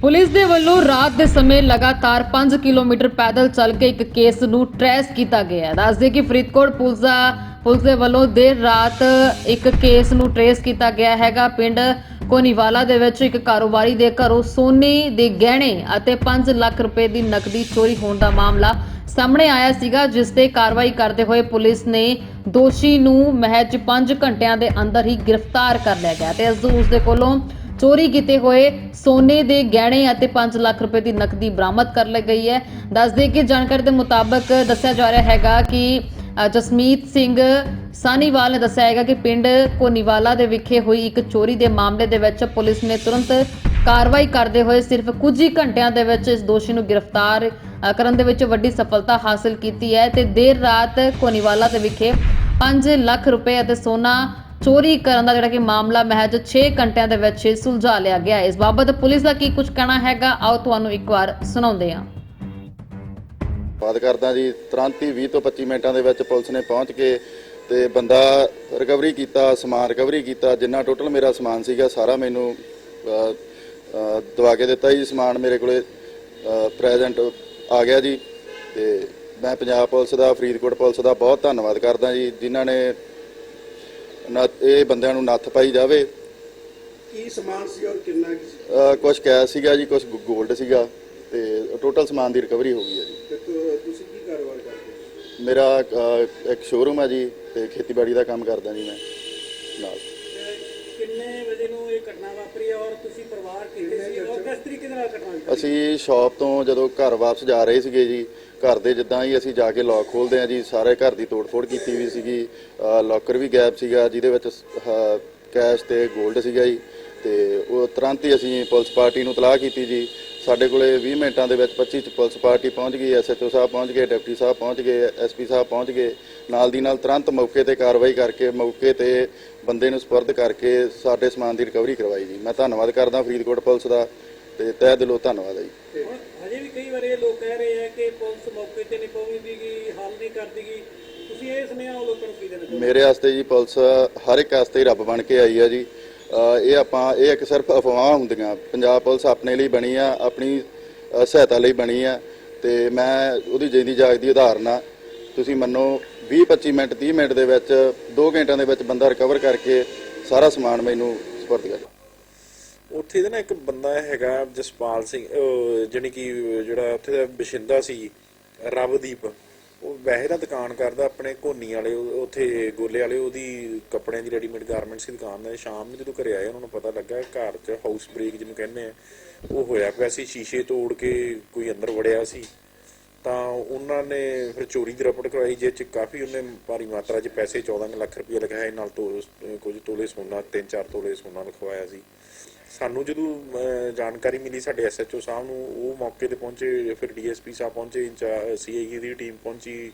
Police ਦੇ ਵੱਲੋਂ ਰਾਤ ਦੇ ਸਮੇਂ ਲਗਾਤਾਰ 5 ਕਿਲੋਮੀਟਰ ਪੈਦਲ ਚੱਲ ਕੇ ਇੱਕ ਕੇਸ ਨੂੰ ਟਰੇਸ ਕੀਤਾ ਗਿਆ ਦੱਸਦੇ ਕਿ ਫਰੀਦਕੋਟ ਪੁਲਿਸ ਦਾ ਪੁਲਿਸ ਦੇ ਵੱਲੋਂ ਦੇਰ ਰਾਤ ਇੱਕ ਕੇਸ ਨੂੰ ਟਰੇਸ ਕੀਤਾ ਗਿਆ ਹੈਗਾ। ਪਿੰਡ ਕੋਨੀਵਾਲਾ ਦੇ ਵਿੱਚ ਇੱਕ ਕਾਰੋਬਾਰੀ ਦੇ ਘਰੋਂ ਸੋਨੇ ਦੇ ਗਹਿਣੇ ਅਤੇ 5 ਲੱਖ ਰੁਪਏ ਦੀ ਨਕਦੀ ਚੋਰੀ ਹੋਣ ਦਾ ਮਾਮਲਾ ਸਾਹਮਣੇ ਆਇਆ ਸੀਗਾ, ਜਿਸ ਤੇ ਕਾਰਵਾਈ ਕਰਦੇ ਹੋਏ ਪੁਲਿਸ ਨੇ ਦੋਸ਼ੀ ਨੂੰ ਮਹਿਜ 5 ਘੰਟਿਆਂ ਦੇ ਅੰਦਰ ਹੀ ਗ੍ਰਿਫਤਾਰ ਕਰ ਲਿਆ ਗਿਆ ਤੇ ਇਸ ਉਸ ਦੇ ਕੋਲੋਂ ਚੋਰੀ ਕੀਤੇ ਹੋਏ ਸੋਨੇ ਦੇ ਗਹਿਣੇ ਅਤੇ 5 ਲੱਖ ਰੁਪਏ ਦੀ ਨਕਦੀ ਬਰਾਮਦ ਕਰ ਲਈ ਗਈ ਹੈ। ਦੱਸ ਦੇ ਕਿ ਜਾਣਕਾਰੀ ਦੇ ਮੁਤਾਬਕ ਦੱਸਿਆ ਜਾ ਰਿਹਾ ਹੈਗਾ ਕਿ ਜਸਮੀਤ ਸਿੰਘ ਸਾਨੀਵਾਲ ਨੇ ਦੱਸਿਆ ਹੈਗਾ ਕਿ ਪਿੰਡ ਕੋਨੀਵਾਲਾ ਦੇ ਵਿਖੇ ਹੋਈ ਇੱਕ ਚੋਰੀ ਦੇ ਮਾਮਲੇ ਦੇ ਵਿੱਚ ਪੁਲਿਸ ਨੇ ਤੁਰੰਤ ਕਾਰਵਾਈ ਕਰਦੇ ਹੋਏ ਸਿਰਫ ਕੁਝ ਹੀ ਘੰਟਿਆਂ ਦੇ ਵਿੱਚ ਇਸ ਦੋਸ਼ੀ ਨੂੰ ਗ੍ਰਿਫਤਾਰ ਕਰਨ ਦੇ ਵਿੱਚ ਵੱਡੀ ਸਫਲਤਾ ਹਾਸਲ ਕੀਤੀ ਹੈ ਤੇ ਦੇਰ ਰਾਤ ਕੋਨੀਵਾਲਾ ਦੇ ਵਿਖੇ 5 ਲੱਖ ਰੁਪਏ ਅਤੇ ਸੋਨਾ ਚੋਰੀ ਕਰਨ ਦਾ ਜਿਹੜਾ ਕਿ ਮਾਮਲਾ ਮਹਿਜ 6 ਘੰਟਿਆਂ ਦੇ ਵਿੱਚ ਸੁਲਝਾ ਲਿਆ ਗਿਆ ਇਸ ਬਾਬਤ ਪੁਲਿਸ ਦਾ ਕੀ ਕੁਝ ਕਹਿਣਾ ਹੈਗਾ? ਆਓ ਤੁਹਾਨੂੰ ਇੱਕ ਵਾਰ ਸੁਣਾਉਂਦੇ ਹਾਂ। ਬਾਤ ਕਰਦਾ ਜੀ, ਤੁਰੰਤ ਹੀ 20 ਤੋਂ 25 ਮਿੰਟਾਂ ਦੇ ਵਿੱਚ ਪੁਲਿਸ ਨੇ ਪਹੁੰਚ ਕੇ ਤੇ ਬੰਦਾ ਰਿਕਵਰੀ ਕੀਤਾ, ਸਮਾਨ ਰਿਕਵਰੀ ਕੀਤਾ, ਜਿੰਨਾ ਟੋਟਲ ਮੇਰਾ ਸਮਾਨ ਸੀਗਾ, ਸਾਰਾ ਮੈਨੂੰ ਦਵਾ ਕੇ ਦਿੱਤਾ ਜੀ ਸਮਾਨ ਮੇਰੇ ਕੋਲੇ ਪ੍ਰੈਜ਼ੈਂਟ ਆ ਗਿਆ ਜੀ। ਤੇ ਮੈਂ ਪੰਜਾਬ ਪੁਲਿਸ ਦਾ, ਫਰੀਦਕੋਟ ਪੁਲਿਸ ਦਾ ਬਹੁਤ ਧੰਨਵਾਦ ਕਰਦਾ ਜੀ, ਜਿਨ੍ਹਾਂ ਨੇ ਨੱਥ- ਇਹ ਬੰਦਿਆਂ ਨੂੰ ਨੱਥ ਪਾਈ ਜਾਵੇ। ਕੀ ਸਮਾਨ ਸੀ ਔਰ ਕਿੰਨਾ ਕੁ ਸੀ? ਕੁਝ ਕੈਸ਼ ਸੀਗਾ ਜੀ ਕੁਝ 골ਡ ਸੀਗਾ ਤੇ ਟੋਟਲ ਸਮਾਨ ਦੀ ਰਿਕਵਰੀ ਹੋ ਗਈ ਹੈ ਜੀ। ਤੇ ਤੁ- ਤੁਸੀਂ ਕੀ ਕਾਰੋਬਾਰ ਕਰਦੇ ਹੋ? ਮੇਰਾ ਅ, ਇੱਕ ਸ਼ੋਰੂਮ ਹੈ ਜੀ ਤੇ ਖੇਤੀਬਾੜੀ ਦਾ ਕੰਮ ਕਰਦਾ ਜੀ ਮੈਂ ਨਾਲ। ਕਿੰਨੇ ਵਜੇ ਨੂੰ ਇਹ ਘਟਨਾ ਵਾਪਰੀ ਹੈ ਔਰ ਤੁਸੀਂ ਪਰਿਵਾਰ ਕਿੱਥੇ ਸੀ ਔਰ ਕਿਸ ਤਰੀਕੇ ਦੇ ਨਾਲ ਘਟਨਾ ਵਾਪਰੀ ਅਸੀਂ ਸ਼ਾਪ ਤੋਂ ਜਦੋਂ ਘਰ ਵਾਪਸ ਜਾ ਰਹੇ ਸੀਗੇ ਜੀ ਘਰ ਦੇ ਜਿੱਦਾਂ ਹੀ ਅਸੀਂ ਜਾ ਕੇ ਲੌਕ ਖੋਲਦੇ ਆ ਜੀ ਸਾਰੇ ਘਰ ਦੀ ਤੋੜਫੋੜ ਕੀਤੀ ਹੋਈ ਸੀਗੀ। ਲੋਕਰ ਵੀ ਗਾਇਬ ਸੀਗਾ ਜਿਹਦੇ ਵਿੱਚ ਕੈਸ਼ ਤੇ 골ਡ ਸੀਗਾ ਜੀ। ਤੇ ਉਹ ਤੁਰੰਤ ਹੀ ਅਸੀਂ ਪੁਲਿਸ ਪਾਰਟੀ ਨੂੰ ਤਲਾਹ ਕੀਤੀ ਜੀ। ਸਾਡੇ ਕੋਲੇ 20 ਮਿੰਟਾਂ ਦੇ ਵਿੱਚ 25 ਚ ਪੁਲਿਸ ਪਾਰਟੀ ਪਹੁੰਚ ਗਈ ਐਸਐਚਓ ਸਾਹਿਬ ਪਹੁੰਚ ਗਏ ਡਿਪਟੀ ਸਾਹਿਬ ਪਹੁੰਚ ਗਏ ਐਸਪੀ ਸਾਹਿਬ ਪਹੁੰਚ ਗਏ। ਨਾਲ ਦੀ ਨਾਲ ਤੁਰੰਤ ਮੌਕੇ ਤੇ ਕਾਰਵਾਈ ਕਰਕੇ ਮੌਕੇ ਤੇ ਬੰਦੇ ਨੂੰ ਸਪੁਰਦ ਕਰਕੇ ਸਾਡੇ ਸਮਾਨ ਦੀ ਰਿਕਵਰੀ ਕਰਵਾਈ ਜੀ। ਮੈਂ ਧੰਨਵਾਦ ਕਰਦਾ ਫਰੀਦਕੋਟ ਪੁਲਿਸ ਦਾ ਤੇ ਤਹਿ ਦਿਲੋਂ ਧੰਨਵਾਦ ਹੈ ਜੀ। ਹਜੇ ਵੀ ਕਈ ਵਾਰ ਇਹ ਲੋਕ ਕਹਿ ਰਹੇ ਆ ਕਿ ਪੁਲਿਸ ਮੌਕੇ ਤੇ ਨਹੀਂ ਪਹੁੰਚਦੀਗੀ ਹੱਲ ਨਹੀਂ ਕਰਦੀਗੀ ਤੁਸੀਂ ਇਹ ਸੁਨੇਹਾ ਲੋਕਾਂ ਨੂੰ ਕੀ ਦੇਣਾ ਮੇਰੇ ਵਾਸਤੇ ਜੀ ਪੁਲਿਸ ਹਰ ਇੱਕ ਵਾਸਤੇ ਰੱਬ ਬਣ ਕੇ ਆਈ ਹੈ ਜੀ। ਇਹ ਆਪਾਂ, ਇਹ ਇੱਕ ਸਿਰਫ ਅਫਵਾਹਾਂ ਹੁੰਦੀਆਂ। ਪੰਜਾਬ ਪੁਲਿਸ ਆਪਣੇ ਲਈ ਬਣੀ ਆ, ਆਪਣੀ ਸਹਾਇਤਾ ਲਈ ਬਣੀ ਆ। ਤੇ ਮੈਂ ਉਹਦੀ ਜਿੰਦੀ ਜਾਗਦੀ ਉਦਾਹਰਨ ਆ। ਤੁਸੀਂ ਮੰਨੋ 20 25 ਮਿੰਟ 30 ਮਿੰਟ ਦੇ ਵਿੱਚ 2 ਘੰਟਿਆਂ ਦੇ ਵਿੱਚ ਬੰਦਾ ਰਿਕਵਰ ਕਰਕੇ ਸਾਰਾ ਸਮਾਨ ਮੈਨੂੰ ਸਪੁਰਦ ਕਰ ਉੱਥੇ ਦਾ ਨਾ ਇੱਕ ਬੰਦਾ ਹੈਗਾ, ਜਸਪਾਲ ਸਿੰਘ ਅਹ ਕਿ ਜਿਹੜਾ ਉੱਥੇ ਦਾ ਬਸ਼ਿੰਦਾ ਸੀ, ਰਵਦੀਪ। ਉਹ ਵੈਸੇ ਦਾ ਦੁਕਾਨ ਕਰਦਾ ਆਪਣੇ ਕੋਨੀ ਵਾਲੇ ਉੱਥੇ ਗੋਲੇ ਵਾਲੇ, ਉਹਦੀ ਕੱਪੜਿਆਂ ਦੀ ਰੈਡੀਮੇਡ ਗਾਰਮੈਂਟਸ ਦੀ ਦੁਕਾਨ ਦਾ ਸ਼ਾਮ ਨੂੰ ਜਦੋਂ ਘਰੇ ਆਏ, ਉਹਨਾਂ ਨੂੰ ਪਤਾ ਲੱਗਾ ਘਰ 'ਚ ਹਾਊਸ ਬ੍ਰੇਕ ਜਿਹਨੂੰ ਕਹਿੰਦੇ ਆ, ਉਹ ਹੋਇਆ ਪਿਆ ਸੀ, ਸ਼ੀਸ਼ੇ ਤੋੜ ਕੇ ਕੋਈ ਅੰਦਰ ਵੜਿਆ ਸੀ। ਤਾਂ ਉਹਨਾਂ ਨੇ ਫਿਰ ਚੋਰੀ ਦੀ ਰਿਪੋਰਟ ਕਰਵਾਈ ਜਿਸ ਚ ਕਾਫੀ ਉਹਨੇ ਭਾਰੀ ਮਾਤਰਾ 'ਚ ਪੈਸੇ 14 ਕੁ ਲੱਖ ਰੁਪਏ ਲਗਾਏ ਨਾਲ ਤੋਂ ਕੁਝ ਤੋਲੇ ਸੋਨਾ 3-4 ਤੋਲੇ ਸੋਨਾ ਲਿਖਵਾਇਆ ਸੀ। ਸਾਨੂੰ ਜਦੋਂ ਜਾਣਕਾਰੀ ਮਿਲੀ ਸਾਡੇ ਐਸਐਚਓ ਸਾਹਿਬ ਨੂੰ ਉਹ ਮੌਕੇ ਤੇ ਪਹੁੰਚੇ ਫਿਰ ਡੀਐਸਪੀ ਸਾਹਿਬ ਪਹੁੰਚੇ ਸੀਆਈਏ ਦੀ ਟੀਮ ਪਹੁੰਚੀ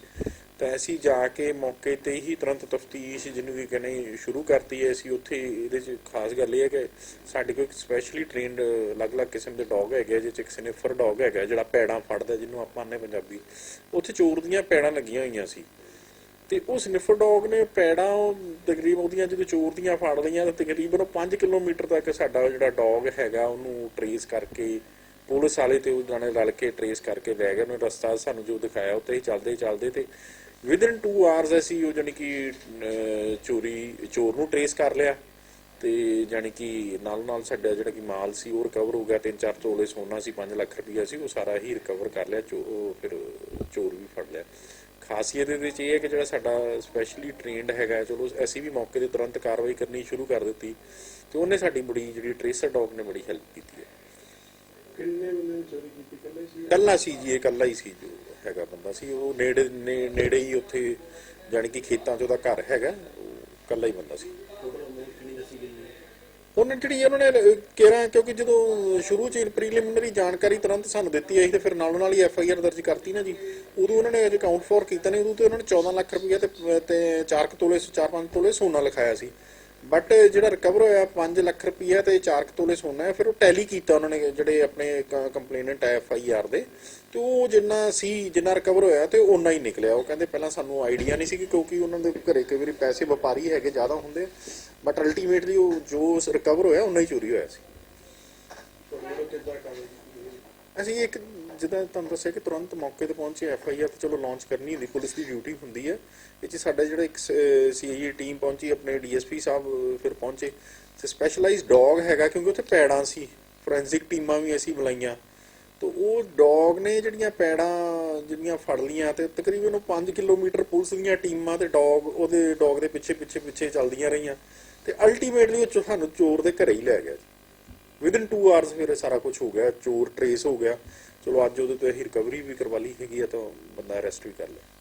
ਤਾਂ ਅਸੀਂ ਜਾ ਕੇ ਮੌਕੇ ਤੇ ਹੀ ਤੁਰੰਤ ਤਫਤੀਸ਼ ਜਿਹਨੂੰ ਵੀ ਕਹਿੰਦੇ ਸ਼ੁਰੂ ਕਰਤੀ ਹੈ ਅਸੀਂ ਉੱਥੇ ਇਹਦੇ 'ਚ ਖਾਸ ਗੱਲ ਇਹ ਹੈ ਕਿ ਸਾਡੇ ਕੋਲ ਇੱਕ ਸਪੈਸ਼ਲੀ ਟ੍ਰੇਨਡ ਅਲੱਗ-ਅਲੱਗ ਕਿਸਮ ਦੇ ਡੌਗ ਹੈਗੇ ਆ, ਜਿਹਦੇ 'ਚ ਇੱਕ ਸਨਿਫਰ ਡੌਗ ਹੈਗਾ ਜਿਹੜਾ ਪੈੜਾਂ ਫੜਦਾ ਜਿਹਨੂੰ ਆਪਾਂ ਨੇ ਪੰਜਾਬੀ ਉੱਥੇ ਚੋਰ ਦੀਆਂ ਪੈੜਾਂ ਲੱਗੀਆਂ ਹੋਈਆਂ ਸੀ। ਤੇ ਉਹ ਸਨਿਫਰ ਡੌਗ ਨੇ ਪੈੜਾਂ ਉਹ ਤਕਰੀਬਨ ਉਹਦੀਆਂ ਜਦੋਂ ਚੋਰ ਦੀਆਂ ਫੜ ਲਈਆਂ ਤਾਂ ਤਕਰੀਬਨ ਉਹ 5 ਕਿਲੋਮੀਟਰ ਤੱਕ ਸਾਡਾ ਜਿਹੜਾ ਡੌਗ ਹੈਗਾ ਉਹਨੂੰ ਟਰੇਸ ਕਰਕੇ ਪੁਲਿਸ ਵਾਲੇ ਤੇ ਉਹ ਜਾਣੇ ਰਲ ਕੇ ਟਰੇਸ ਕਰਕੇ ਲੈ ਗਏ। ਉਹਨੇ ਰਸਤਾ ਸਾਨੂੰ ਜੋ ਦਿਖਾਇਆ ਉੱਤੇ ਹੀ ਚੱਲਦੇ ਚੱਲਦੇ ਤੇ ਵਿਦਿਨ 2 ਆਵਰਸ ਅਸੀਂ ਉਹ ਜਾਨੀ ਕਿ ਚੋਰੀ, ਚੋਰ ਨੂੰ ਟਰੇਸ ਕਰ ਲਿਆ ਤੇ ਜਾਨੀ ਕਿ ਨਾਲ ਨਾਲ ਸਾਡਾ ਜਿਹੜਾ ਕਿ ਮਾਲ ਸੀ ਉਹ ਰਿਕਵਰ ਹੋ ਗਿਆ। ਤਿੰਨ ਚਾਰ ਤੋਲੇ ਸੋਨਾ ਸੀ 5 ਲੱਖ ਰੁਪਈਆ ਸੀ, ਉਹ ਸਾਰਾ ਹੀ ਰਿਕਵਰ ਕਰ ਲਿਆ, ਚੋ ਫਿਰ ਚੋਰ ਵੀ ਫੜ ਲਿਆ। ਖਾਸੀਅਤ ਇਹਦੇ ਵਿੱਚ ਇਹ ਹੈ ਕਿ ਜਿਹੜਾ ਸਾਡਾ ਸਪੈਸ਼ਲੀ ਟ੍ਰੇਨਡ ਹੈਗਾ ਚਲੋ ਅਸੀਂ ਵੀ ਮੌਕੇ ਤੇ ਤੁਰੰਤ ਕਾਰਵਾਈ ਕਰਨੀ ਸ਼ੁਰੂ ਕਰ ਦਿੱਤੀ ਤੇ ਉਹਨੇ ਸਾਡੀ ਬੜੀ ਜਿਹੜੀ ਟ੍ਰੇਸਰ ਡੌਗ ਨੇ ਬੜੀ ਹੈਲਪ ਕੀਤੀ ਹੈ। ਕਿੰਨੇ ਬੰਦੇ ਨੇ ਚੋਰੀ ਕੀਤੀ? ਕੱਲੇ ਸੀ? ਕੱਲਾ ਸੀ ਜੀ ਇਹ ਕੱਲਾ ਹੀ ਸੀ ਜੋ ਹੈਗਾ ਬੰਦਾ ਸੀ। ਉਹ ਨੇੜੇ ਨੇੜੇ ਹੀ ਉੱਥੇ ਜਾਣੀ ਕਿ ਖੇਤਾਂ 'ਚ ਉਹਦਾ ਘਰ ਹੈਗਾ ਉਹ ਕੱਲਾ ਹੀ ਬੰਦਾ ਸੀ। ਉਹਨਾਂ ਜਿਹੜੀ ਉਹਨਾਂ ਨੇ ਕਿਹਾ ਕਿਉਂਕਿ ਜਦੋਂ ਸ਼ੁਰੂ ਚ ਪ੍ਰੀਲਿਮਿਨਰੀ ਜਾਣਕਾਰੀ ਤੁਰੰਤ ਸਾਨੂੰ ਦਿੱਤੀ ਆਈ ਤੇ ਫਿਰ ਨਾਲੋਂ ਨਾਲ ਹੀ ਐਫ ਆਈ ਆਰ ਦਰਜ ਕਰਤੀ ਨਾ ਜੀ, ਉਦੋਂ ਉਹਨਾਂ ਨੇ ਅਜੇ ਕਾਊਂਟ ਫੋਰ ਕੀਤਾ ਨੇ ਉਦੋਂ ਤੇ ਉਹਨਾਂ ਨੇ 14 ਲੱਖ ਰੁਪਏ ਤੇ ਤੇ 4 ਤੋਲੇ 4-5 ਤੋਲੇ ਸੋਨਾ ਲਿਖਾਇਆ ਸੀ। ਬਟ ਜਿਹੜਾ ਰਿਕਵਰ ਹੋਇਆ 5 ਲੱਖ ਰੁਪਈਆ ਤੇ 4 ਤੋਲੇ ਸੋਨਾ ਹੈ ਫਿਰ ਉਹ ਟੈਲੀ ਕੀਤਾ ਉਹਨਾਂ ਨੇ ਜਿਹੜੇ ਆਪਣੇ ਕੰਪਲੇਨੈਂਟ ਐਫ ਆਈ ਆਰ ਦੇ। ਤੇ ਉਹ ਜਿੰਨਾ ਸੀ ਜਿੰਨਾ ਰਿਕਵਰ ਹੋਇਆ ਤੇ ਉਹਨਾਂ ਹੀ ਨਿਕਲਿਆ। ਉਹ ਕਹਿੰਦੇ ਪਹਿਲਾਂ ਸਾਨੂੰ ਆਈਡੀਆ ਨਹੀਂ ਸੀ ਕਿ ਕਿਉਂਕਿ ਉਹਨਾਂ ਦੇ ਘਰੇ ਕਈ ਵਾਰੀ ਪੈਸੇ ਵਪਾਰੀ ਹੈਗੇ ਜ਼ਿਆਦਾ ਹੁੰਦੇ। ਬਟ ਅਲਟੀਮੇਟਲੀ ਉਹ ਜੋ ਰਿਕਵਰ ਹੋਇਆ ਉਹਨਾਂ ਹੀ ਚੋਰੀ ਹੋਇਆ ਸੀ? ਅਸੀਂ ਇੱਕ ਜਿੱਦਾਂ ਤੁਹਾਨੂੰ ਦੱਸਿਆ ਕਿ ਤੁਰੰਤ ਮੌਕੇ ਤੇ ਪਹੁੰਚੇ ਐਫ ਆਈ ਆਰ ਤੇ ਚਲੋ ਲਾਂਚ ਕਰਨੀ ਹੁੰਦੀ, ਪੁਲਿਸ ਦੀ ਡਿਊਟੀ ਹੁੰਦੀ ਹੈ। ਇਹ 'ਚ ਸਾਡਾ ਜਿਹੜਾ ਇੱਕ ਸੀਆਈਏ ਟੀਮ ਪਹੁੰਚੀ, ਆਪਣੇ ਡੀਐਸਪੀ ਸਾਹਿਬ ਫਿਰ ਪਹੁੰਚੇ। ਤੇ ਸਪੈਸ਼ਲਾਈਜ਼ਡ ਡੌਗ ਹੈਗਾ, ਕਿਉਂਕਿ ਉੱਥੇ ਪੈੜਾਂ ਸੀ। ਫੋਰੈਂਸਿਕ ਟੀਮਾਂ ਵੀ ਅਸੀਂ ਬੁਲਾਈਆਂ। ਤਾਂ ਉਹ ਡੌਗ ਨੇ ਜਿਹੜੀਆਂ ਪੈੜਾਂ ਜਿਹੜੀਆਂ ਫੜ ਲੀਆਂ ਤੇ ਤਕਰੀਬਨ ਉਹ 5 ਕਿਲੋਮੀਟਰ ਪੁਲਿਸ ਦੀਆਂ ਟੀਮਾਂ ਤੇ ਡੌਗ ਉਹਦੇ ਡੌਗ ਦੇ ਪਿੱਛੇ ਪਿੱਛੇ ਪਿੱਛੇ ਚੱਲਦੀਆਂ ਰਹੀਆਂ। ਤੇ ਅਲਟੀਮੇਟਲੀ ਉਹ ਸਾਨੂੰ ਚੋਰ ਦੇ ਘਰੇ ਹੀ ਲੈ ਗਿਆ ਜੀ। ਵਿਦਨ 2 ਆਵਰਸ ਫਿਰ ਸਾਰਾ ਕੁਝ ਹੋ ਗਿਆ, ਚੋਰ ਟਰੇਸ ਹੋ ਗਿਆ। ਚਲੋ ਅੱਜ ਉਹਦੇ ਤੋਂ ਅਸੀਂ ਰਿਕਵਰੀ ਵੀ ਕਰਵਾ ਲਈ ਹੈਗੀ ਆ ਤਾਂ ਬੰਦਾ ਅਰੈਸਟ ਵੀ ਕਰ ਲਿਆ